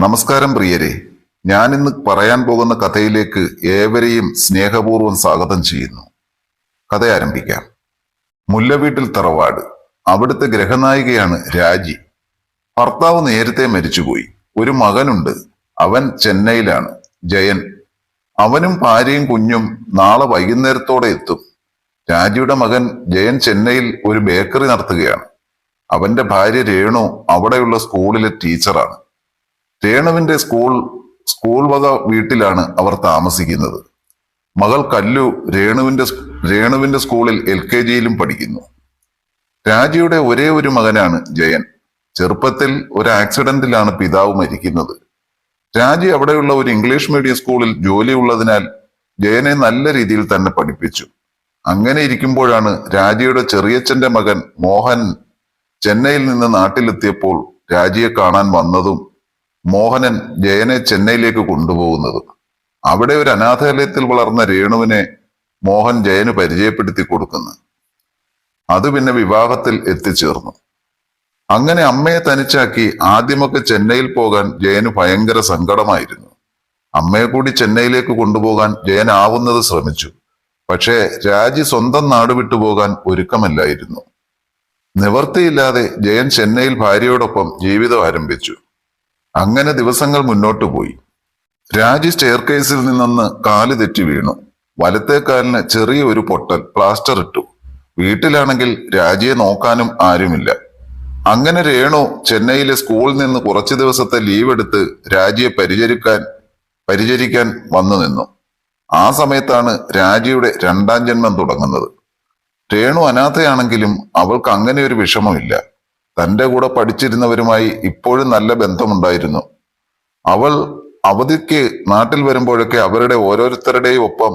നമസ്കാരം പ്രിയരെ. ഇന്ന് പറയാൻ പോകുന്ന കഥയിലേക്ക് ഏവരെയും സ്നേഹപൂർവം സ്വാഗതം ചെയ്യുന്നു. കഥ ആരംഭിക്കാം. മുല്ലവീട്ടിൽ തറവാട്. അവിടുത്തെ ഗ്രഹനായികയാണ് രാജി. ഭർത്താവ് നേരത്തെ മരിച്ചുപോയി. ഒരു മകനുണ്ട്. അവൻ ചെന്നൈയിലാണ്. ജയൻ. അവനും ഭാര്യയും കുഞ്ഞും നാളെ വൈകുന്നേരത്തോടെ എത്തും. രാജിയുടെ മകൻ ജയൻ ചെന്നൈയിൽ ഒരു ബേക്കറി നടത്തുകയാണ്. അവന്റെ ഭാര്യ രേണു അവിടെയുള്ള സ്കൂളിലെ ടീച്ചറാണ്. രേണുവിന്റെ സ്കൂൾ സ്കൂൾ വക വീട്ടിലാണ് അവർ താമസിക്കുന്നത്. മകൾ കല്ലു രേണുവിന്റെ രേണുവിന്റെ സ്കൂളിൽ എൽ കെ ജിയിലും പഠിക്കുന്നു. രാജിയുടെ ഒരേ ഒരു മകനാണ് ജയൻ. ചെറുപ്പത്തിൽ ഒരു ആക്സിഡന്റിലാണ് പിതാവ് മരിക്കുന്നത്. രാജി അവിടെയുള്ള ഒരു ഇംഗ്ലീഷ് മീഡിയം സ്കൂളിൽ ജോലി ഉള്ളതിനാൽ ജയനെ നല്ല രീതിയിൽ തന്നെ പഠിപ്പിച്ചു. അങ്ങനെ ഇരിക്കുമ്പോഴാണ് രാജിയുടെ ചെറിയച്ഛന്റെ മകൻ മോഹൻ ചെന്നൈയിൽ നിന്ന് നാട്ടിലെത്തിയപ്പോൾ രാജിയെ കാണാൻ വന്നതും മോഹനൻ ജയനെ ചെന്നൈയിലേക്ക് കൊണ്ടുപോകുന്നത്. അവിടെ ഒരു അനാഥാലയത്തിൽ വളർന്ന രേണുവിനെ മോഹൻ ജയന് പരിചയപ്പെടുത്തി കൊടുക്കുന്നു. അത് പിന്നെ വിവാഹത്തിൽ എത്തിച്ചേർന്നു. അങ്ങനെ അമ്മയെ തനിച്ചാക്കി ആദ്യമൊക്കെ ചെന്നൈയിൽ പോകാൻ ജയന് ഭയങ്കര സങ്കടമായിരുന്നു. അമ്മയെ കൂടി ചെന്നൈയിലേക്ക് കൊണ്ടുപോകാൻ ജയൻ ആവുന്നത് ശ്രമിച്ചു. പക്ഷേ രാജി സ്വന്തം നാട് വിട്ടുപോകാൻ ഒരുക്കമല്ലായിരുന്നു. നിവർത്തിയില്ലാതെ ജയൻ ചെന്നൈയിൽ ഭാര്യയോടൊപ്പം ജീവിതം ആരംഭിച്ചു. അങ്ങനെ ദിവസങ്ങൾ മുന്നോട്ടു പോയി. രാജി സ്റ്റെയർകേസിൽ നിന്നൊന്ന് കാൽ തെറ്റി വീണു. വലത്തെ കാലിന് ചെറിയ ഒരു പൊട്ടൽ പ്ലാസ്റ്റർ ഇട്ടു. വീട്ടിലാണെങ്കിൽ രാജിയെ നോക്കാനും ആരുമില്ല. അങ്ങനെ രേണു ചെന്നൈയിലെ സ്കൂളിൽ നിന്ന് കുറച്ചു ദിവസത്തെ ലീവ് എടുത്ത് രാജിയെ പരിചരിക്കാൻ പരിചരിക്കാൻ വന്നു നിന്നു. ആ സമയത്താണ് രാജിയുടെ രണ്ടാം ജന്മം തുടങ്ങുന്നത്. രേണു അനാഥയാണെങ്കിലും അവൾക്ക് അങ്ങനെ ഒരു വിഷമമില്ല. തന്റെ കൂടെ പഠിച്ചിരുന്നവരുമായി ഇപ്പോഴും നല്ല ബന്ധമുണ്ടായിരുന്നു. അവൾ അവധിക്ക് നാട്ടിൽ വരുമ്പോഴൊക്കെ അവരുടെ ഓരോരുത്തരുടെയും ഒപ്പം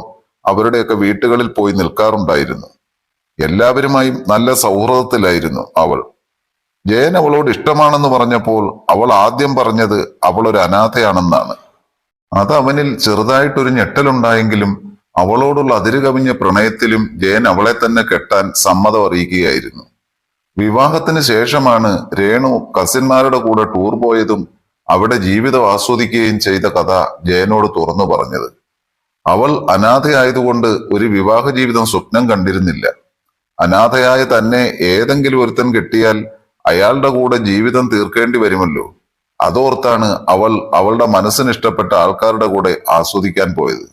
അവരുടെയൊക്കെ വീട്ടുകളിൽ പോയി നിൽക്കാറുണ്ടായിരുന്നു. എല്ലാവരുമായും നല്ല സൗഹൃദത്തിലായിരുന്നു അവൾ. ജയൻ അവളോട് ഇഷ്ടമാണെന്ന് പറഞ്ഞപ്പോൾ അവൾ ആദ്യം പറഞ്ഞത് അവൾ ഒരു അനാഥയാണെന്നാണ്. അത് അവനിൽ ചെറുതായിട്ടൊരു ഞെട്ടലുണ്ടായെങ്കിലും അവളോടുള്ള അതിരുകവിഞ്ഞ പ്രണയത്തിലും ജയൻ അവളെ തന്നെ കെട്ടാൻ സമ്മതം അറിയിക്കുകയായിരുന്നു. വിവാഹത്തിന് ശേഷമാണ് രേണു കസിന്മാരുടെ കൂടെ ടൂർ പോയതും അവിടെ ജീവിതം ആസ്വദിക്കുകയും ചെയ്ത കഥ ജയനോട് തുറന്നു പറഞ്ഞത്. അവൾ അനാഥയായതുകൊണ്ട് ഒരു വിവാഹ ജീവിതം സ്വപ്നം കണ്ടിരുന്നില്ല. അനാഥയായ തന്നെ ഏതെങ്കിലും ഒരുത്തൻ കിട്ടിയാൽ അയാളുടെ കൂടെ ജീവിതം തീർക്കേണ്ടി വരുമല്ലോ. അതോർത്താണ് അവൾ അവളുടെ മനസ്സിന് ഇഷ്ടപ്പെട്ട ആൾക്കാരുടെ കൂടെ ആസ്വദിക്കാൻ പോയത്.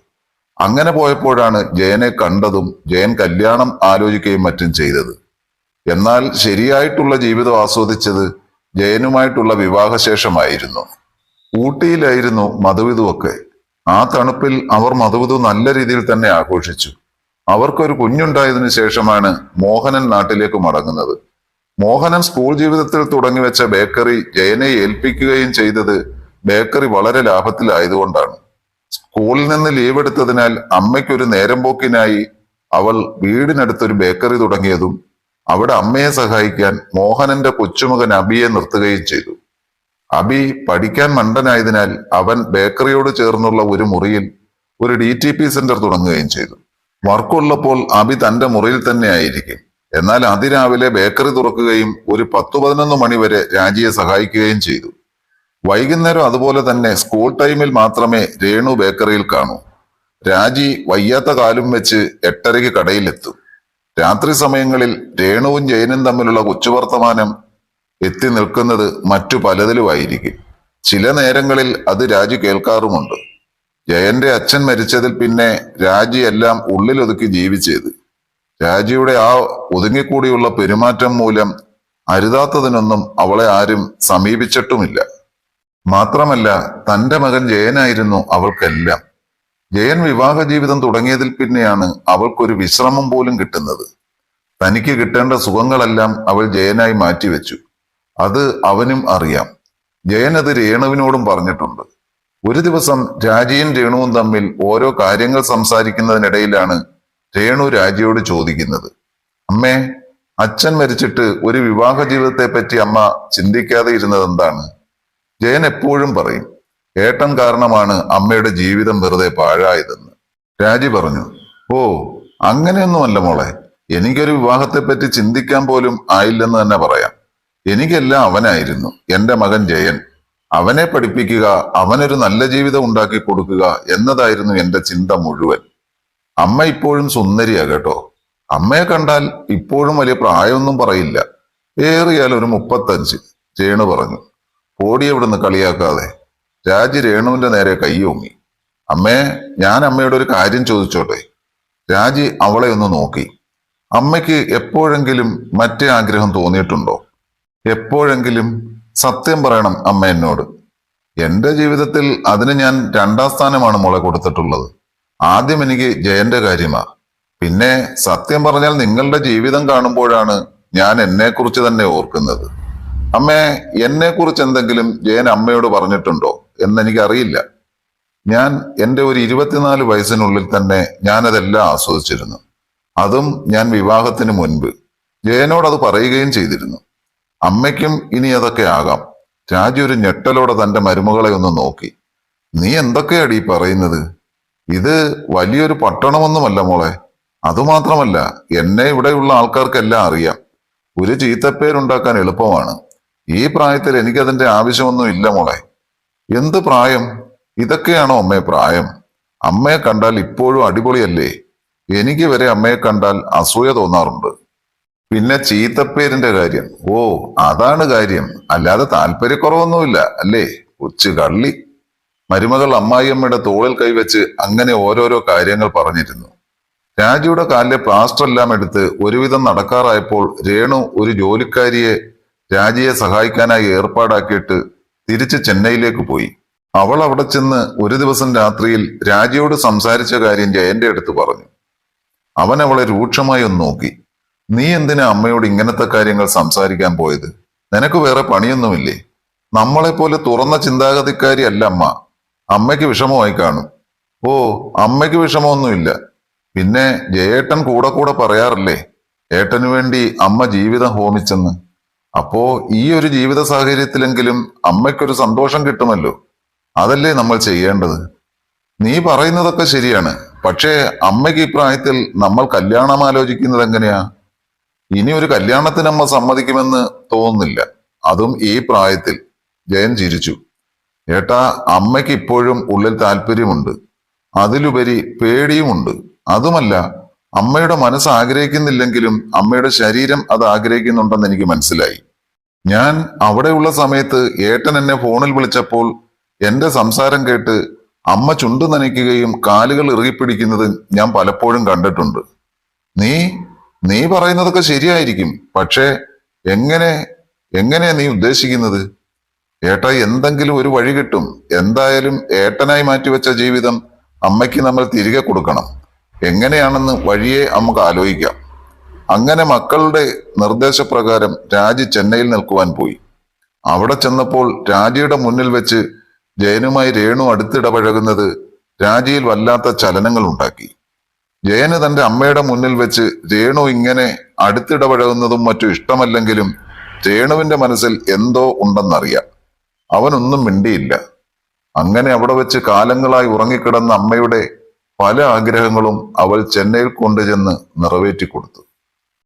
അങ്ങനെ പോയപ്പോഴാണ് ജയനെ കണ്ടതും ജയൻ കല്യാണം ആലോചിക്കുകയും മറ്റും ചെയ്തത്. എന്നാൽ ശരിയായിട്ടുള്ള ജീവിതം ആസ്വദിച്ചത് ജയനുമായിട്ടുള്ള വിവാഹശേഷമായിരുന്നു. ഊട്ടിയിലായിരുന്നു മധുവിധുവൊക്കെ. ആ തണുപ്പിൽ അവർ മധുവിധു നല്ല രീതിയിൽ തന്നെ ആഘോഷിച്ചു. അവർക്കൊരു കുഞ്ഞുണ്ടായതിനു ശേഷമാണ് മോഹനൻ നാട്ടിലേക്ക് മടങ്ങുന്നത്. മോഹനൻ സ്കൂൾ ജീവിതത്തിൽ തുടങ്ങിവെച്ച ബേക്കറി ജയനെ ഏൽപ്പിക്കുകയും ചെയ്തത് ബേക്കറി വളരെ ലാഭത്തിലായതുകൊണ്ടാണ്. സ്കൂളിൽ നിന്ന് ലീവ് എടുത്തതിനാൽ അമ്മയ്ക്കൊരു നേരം പോക്കിനായി അവൾ വീടിനടുത്തൊരു ബേക്കറി തുടങ്ങിയതും അവിടെ അമ്മയെ സഹായിക്കാൻ മോഹനന്റെ കൊച്ചുമകൻ അബിയെ നിർത്തുകയും ചെയ്തു. അബി പഠിക്കാൻ മണ്ടനായതിനാൽ അവൻ ബേക്കറിയോട് ചേർന്നുള്ള ഒരു മുറിയിൽ ഒരു ഡി ടി പി സെന്റർ തുടങ്ങുകയും ചെയ്തു. വർക്കുള്ളപ്പോൾ അബി തന്റെ മുറിയിൽ തന്നെ ആയിരിക്കും. എന്നാൽ അതിരാവിലെ ബേക്കറി തുറക്കുകയും ഒരു പത്തു പതിനൊന്ന് മണിവരെ രാജിയെ സഹായിക്കുകയും ചെയ്തു. വൈകുന്നേരം അതുപോലെ തന്നെ സ്കൂൾ ടൈമിൽ മാത്രമേ രേണു ബേക്കറിയിൽ കാണൂ. രാജി വയ്യാത്ത കാലും വെച്ച് എട്ടരയ്ക്ക് കടയിലെത്തും. രാത്രി സമയങ്ങളിൽ രേണുവും ജയനും തമ്മിലുള്ള കൊച്ചുവർത്തമാനം എത്തി നിൽക്കുന്നത് മറ്റു പലതിലുമായിരിക്കും. ചില നേരങ്ങളിൽ അത് രാജി കേൾക്കാറുമുണ്ട്. ജയന്റെ അച്ഛൻ മരിച്ചതിൽ പിന്നെ രാജി എല്ലാം ഉള്ളിലൊതുക്കി ജീവിച്ചത്. രാജിയുടെ ആ ഒതുങ്ങിക്കൂടിയുള്ള പെരുമാറ്റം മൂലം അരുതാത്തതിനൊന്നും അവളെ ആരും സമീപിച്ചിട്ടുമില്ല. മാത്രമല്ല തന്റെ മകൻ ജയനായിരുന്നു അവൾക്കെല്ലാം. ജയൻ വിവാഹ ജീവിതം തുടങ്ങിയതിൽ പിന്നെയാണ് അവൾക്കൊരു വിശ്രമം പോലും കിട്ടുന്നത്. തനിക്ക് കിട്ടേണ്ട സുഖങ്ങളെല്ലാം അവൾ ജയനായി മാറ്റിവെച്ചു. അത് അവനും അറിയാം. ജയൻ അത് രേണുവിനോടും പറഞ്ഞിട്ടുണ്ട്. ഒരു ദിവസം രാജിയും രേണുവും തമ്മിൽ ഓരോ കാര്യങ്ങൾ സംസാരിക്കുന്നതിനിടയിലാണ് രേണു രാജിയോട് ചോദിക്കുന്നത്. അമ്മേ അച്ഛൻ മരിച്ചിട്ട് ഒരു വിവാഹ ജീവിതത്തെ പറ്റി അമ്മ ചിന്തിക്കാതെ ഇരുന്നത് എന്താണ്? ജയൻ എപ്പോഴും പറയും ഏട്ടൻ കാരണമാണ് അമ്മയുടെ ജീവിതം വെറുതെ പാഴായതെന്ന്. രാജി പറഞ്ഞു ഓ അങ്ങനെയൊന്നുമല്ല മോളെ. എനിക്കൊരു വിവാഹത്തെപ്പറ്റി ചിന്തിക്കാൻ പോലും ആയില്ലെന്ന് തന്നെ പറയാം. എനിക്കെല്ലാം അവനായിരുന്നു. എന്റെ മകൻ ജയൻ. അവനെ പഠിപ്പിക്കുക അവനൊരു നല്ല ജീവിതം ഉണ്ടാക്കി കൊടുക്കുക എന്നതായിരുന്നു എന്റെ ചിന്ത മുഴുവൻ. അമ്മ ഇപ്പോഴും സുന്ദരിയാ കേട്ടോ. അമ്മയെ കണ്ടാൽ ഇപ്പോഴും വലിയ പ്രായമൊന്നും പറയില്ല. ഏറിയാൽ ഒരു മുപ്പത്തഞ്ച്. രേണു പറഞ്ഞു. ഓടി അവിടുന്ന് കളിയാക്കാതെ? രാജി രേണുവിന്റെ നേരെ കൈയോങ്ങി അമ്മേ ഞാൻ അമ്മയോട് ഒരു കാര്യം ചോദിച്ചോട്ടെ? രാജി അവളെ ഒന്ന് നോക്കി. അമ്മയ്ക്ക് എപ്പോഴെങ്കിലും മറ്റേ ആഗ്രഹം തോന്നിയിട്ടുണ്ടോ? എപ്പോഴെങ്കിലും സത്യം പറയണം അമ്മ എന്നോട്. എന്റെ ജീവിതത്തിൽ അതിന് ഞാൻ രണ്ടാം സ്ഥാനമാണ് മോളെ കൊടുത്തിട്ടുള്ളത്. ആദ്യം എനിക്ക് ജയന്റെ കാര്യമാ. പിന്നെ സത്യം പറഞ്ഞാൽ നിങ്ങളുടെ ജീവിതം കാണുമ്പോഴാണ് ഞാൻ എന്നെക്കുറിച്ച് തന്നെ ഓർക്കുന്നത്. അമ്മേ എന്നെക്കുറിച്ച് എന്തെങ്കിലും ജയൻ അമ്മയോട് പറഞ്ഞിട്ടുണ്ടോ എന്നെനിക്കറിയില്ല. ഞാൻ എന്റെ ഒരു ഇരുപത്തിനാല് വയസ്സിനുള്ളിൽ തന്നെ ഞാനതെല്ലാം ആസ്വദിച്ചിരുന്നു. അതും ഞാൻ വിവാഹത്തിന് മുൻപ്. ജയനോട് അത് പറയുകയും ചെയ്തിരുന്നു. അമ്മയ്ക്കും ഇനി അതൊക്കെ ആകാം. രാജു ഒരു ഞെട്ടലോടെ തന്റെ മരുമകളെ ഒന്ന് നോക്കി. നീ എന്തൊക്കെയാടി പറയുന്നത്? ഇത് വലിയൊരു പട്ടണമൊന്നുമല്ല മോളെ. അതുമാത്രമല്ല എന്നെ ഇവിടെയുള്ള ആൾക്കാർക്കെല്ലാം അറിയാം. ഒരു ചീത്തപ്പേരുണ്ടാക്കാൻ എളുപ്പമാണ്. ഈ പ്രായത്തിൽ എനിക്കതിന്റെ ആവശ്യമൊന്നും ഇല്ല മോളെ. എന്ത് പ്രായം? ഇതൊക്കെയാണോ അമ്മയെ പ്രായം? അമ്മയെ കണ്ടാൽ ഇപ്പോഴും അടിപൊളിയല്ലേ? എനിക്ക് വരെ അമ്മയെ കണ്ടാൽ അസൂയ തോന്നാറുണ്ട്. പിന്നെ ചീത്തപ്പേരിന്റെ കാര്യം. ഓ അതാണ് കാര്യം. അല്ലാതെ താല്പര്യക്കുറവൊന്നുമില്ല അല്ലേ? കൊച്ചു കള്ളി. മരുമകൾ അമ്മായിയമ്മയുടെ തോളിൽ കൈവച്ച് അങ്ങനെ ഓരോരോ കാര്യങ്ങൾ പറഞ്ഞിരുന്നു. രാജുയുടെ കാലിലെ പ്ലാസ്റ്റർ എല്ലാം എടുത്ത് ഒരുവിധം നടക്കാറായപ്പോൾ രേണു ഒരു ജോലിക്കാരിയെ രാജിയെ സഹായിക്കാനായി ഏർപ്പാടാക്കിയിട്ട് തിരിച്ച് ചെന്നൈയിലേക്ക് പോയി. അവൾ അവിടെ ചെന്ന് ഒരു ദിവസം രാത്രിയിൽ രാജിയോട് സംസാരിച്ച കാര്യം ജയന്റെ അടുത്ത് പറഞ്ഞു. അവൻ അവളെ രൂക്ഷമായി ഒന്ന് നോക്കി. നീ എന്തിനാ അമ്മയോട് ഇങ്ങനത്തെ കാര്യങ്ങൾ സംസാരിക്കാൻ പോയത്? നിനക്ക് വേറെ പണിയൊന്നുമില്ലേ? നമ്മളെപ്പോലെ തുറന്ന ചിന്താഗതിക്കാരി അല്ല അമ്മ. അമ്മയ്ക്ക് വിഷമമായി കാണും. ഓ അമ്മയ്ക്ക് വിഷമമൊന്നുമില്ല. പിന്നെ ജയേട്ടൻ കൂടെ കൂടെ പറയാറില്ലേ ഏട്ടനു വേണ്ടി അമ്മ ജീവിതം ഹോമിച്ചെന്ന്. അപ്പോ ഈ ഒരു ജീവിത സാഹചര്യത്തിലെങ്കിലും അമ്മയ്ക്കൊരു സന്തോഷം കിട്ടുമല്ലോ. അതല്ലേ നമ്മൾ ചെയ്യേണ്ടത്? നീ പറയുന്നതൊക്കെ ശരിയാണ്. പക്ഷേ അമ്മയ്ക്ക് പ്രായത്തിൽ നമ്മൾ കല്യാണം ആലോചിക്കുന്നത് എങ്ങനെയാ? ഇനി ഒരു കല്യാണത്തിന് അമ്മ സമ്മതിക്കുമെന്ന് തോന്നുന്നില്ല. അതും ഈ പ്രായത്തിൽ. ജയൻ ചിരിച്ചു. ഏട്ടാ അമ്മയ്ക്ക് ഇപ്പോഴും ഉള്ളിൽ താല്പര്യമുണ്ട്. അതിലുപരി പേടിയുമുണ്ട്. അതുമല്ല അമ്മയുടെ മനസ്സ് ആഗ്രഹിക്കുന്നില്ലെങ്കിലും അമ്മയുടെ ശരീരം അത് ആഗ്രഹിക്കുന്നുണ്ടെന്ന് എനിക്ക് മനസ്സിലായി. ഞാൻ അവിടെയുള്ള സമയത്ത് ഏട്ടൻ എന്നെ ഫോണിൽ വിളിച്ചപ്പോൾ എന്റെ സംസാരം കേട്ട് അമ്മ ചുണ്ടു നനയ്ക്കുകയും കാലുകൾ ഇറുകിപ്പിടിക്കുന്നത് ഞാൻ പലപ്പോഴും കണ്ടിട്ടുണ്ട്. നീ നീ പറയുന്നതൊക്കെ ശരിയായിരിക്കും. പക്ഷേ എങ്ങനെ എങ്ങനെയാ നീ ഉദ്ദേശിക്കുന്നത്? ഏട്ടാ എന്തെങ്കിലും ഒരു വഴി കിട്ടും. എന്തായാലും ഏട്ടനായി മാറ്റിവെച്ച ജീവിതം അമ്മയ്ക്ക് നമ്മൾ തിരികെ കൊടുക്കണം. എങ്ങനെയാണെന്ന് വഴിയെ നമുക്ക് ആലോചിക്കാം. അങ്ങനെ മക്കളുടെ നിർദ്ദേശപ്രകാരം രാജി ചെന്നൈയിൽ നിൽക്കുവാൻ പോയി. അവിടെ ചെന്നപ്പോൾ രാജിയുടെ മുന്നിൽ വെച്ച് ജയനുമായി രേണു അടുത്തിടപഴകുന്നത് രാജിയിൽ വല്ലാത്ത ചലനങ്ങൾ ഉണ്ടാക്കി. ജയന് തന്റെ അമ്മയുടെ മുന്നിൽ വെച്ച് രേണു ഇങ്ങനെ അടുത്തിടപഴകുന്നതും മറ്റും ഇഷ്ടമല്ലെങ്കിലും രേണുവിന്റെ മനസ്സിൽ എന്തോ ഉണ്ടെന്നറിയാം. അവനൊന്നും മിണ്ടിയില്ല. അങ്ങനെ അവിടെ വെച്ച് കാലങ്ങളായി ഉറങ്ങിക്കിടന്ന അമ്മയുടെ പല ആഗ്രഹങ്ങളും അവൾ ചെന്നൈയിൽ കൊണ്ടുചെന്ന് നിറവേറ്റി കൊടുത്തു